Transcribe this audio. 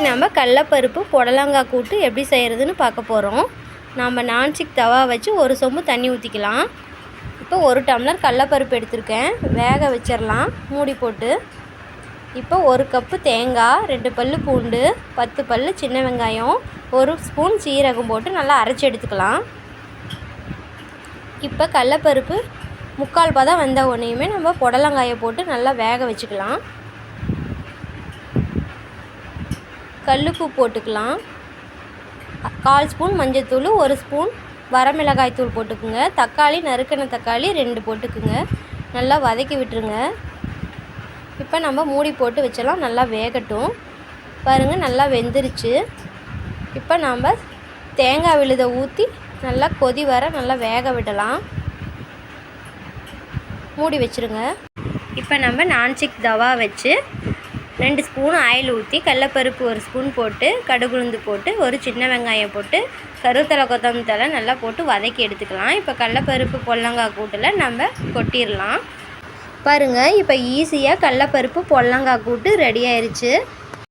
நம்ம கடலப்பருப்பு புடலங்காய் கூட்டு எப்படி செய்கிறதுன்னு பார்க்க போகிறோம் நம்ம நான்ஸ்டிக் தவா வச்சு ஒரு சொம்பு தண்ணி ஊற்றிக்கலாம் இப்போ ஒரு டம்ளர் கடலப்பருப்பு எடுத்திருக்கேன். வேக வச்சிடலாம். மூடி போட்டு. இப்போ ஒரு கப்பு தேங்காய் ரெண்டு பல்லு பூண்டு பத்து பல்லு சின்ன வெங்காயம் ஒரு ஸ்பூன் சீரகம் போட்டு நல்லா அரைச்சி எடுத்துக்கலாம். இப்போ கடலப்பருப்பு முக்கால் பதம் வந்த உடனேயுமே நம்ம புடலங்காயை போட்டு நல்லா வேக வச்சுக்கலாம். கல்லுப்பு போட்டுக்கலாம். கால் ஸ்பூன் மஞ்சத்தூள் ஒரு ஸ்பூன் வரமிளகாய் தூள் போட்டுக்குங்க. தக்காளி நறுக்கின தக்காளி ரெண்டு போட்டுக்குங்க. நல்லா வதக்கி விட்டுருங்க. இப்போ நம்ம மூடி போட்டு வச்சலாம் நல்லா வேகட்டும். பாருங்கள் நல்லா வெந்துருச்சு. இப்போ நாம் தேங்காய் விழுத ஊற்றி நல்லா கொதி வர நல்லா வேக விடலாம். மூடி வச்சுருங்க. இப்போ நம்ம நான்ஸ்டிக் தவா வச்சு ரெண்டு ஸ்பூன் ஆயில் ஊற்றி கடலப்பருப்பு ஒரு ஸ்பூன் போட்டு கடுகுளுந்து போட்டு ஒரு சின்ன வெங்காயம் போட்டு கருத்தலை கொத்தமல்லி நல்லா போட்டு வதக்கி எடுத்துக்கலாம். இப்போ கடலப்பருப்பு பொல்லங்காய் கூட்டில் நம்ம கொட்டிடலாம். பாருங்கள் இப்போ ஈஸியாக கடலப்பருப்பு பொல்லங்காய் கூட்டு ரெடி ஆயிடுச்சு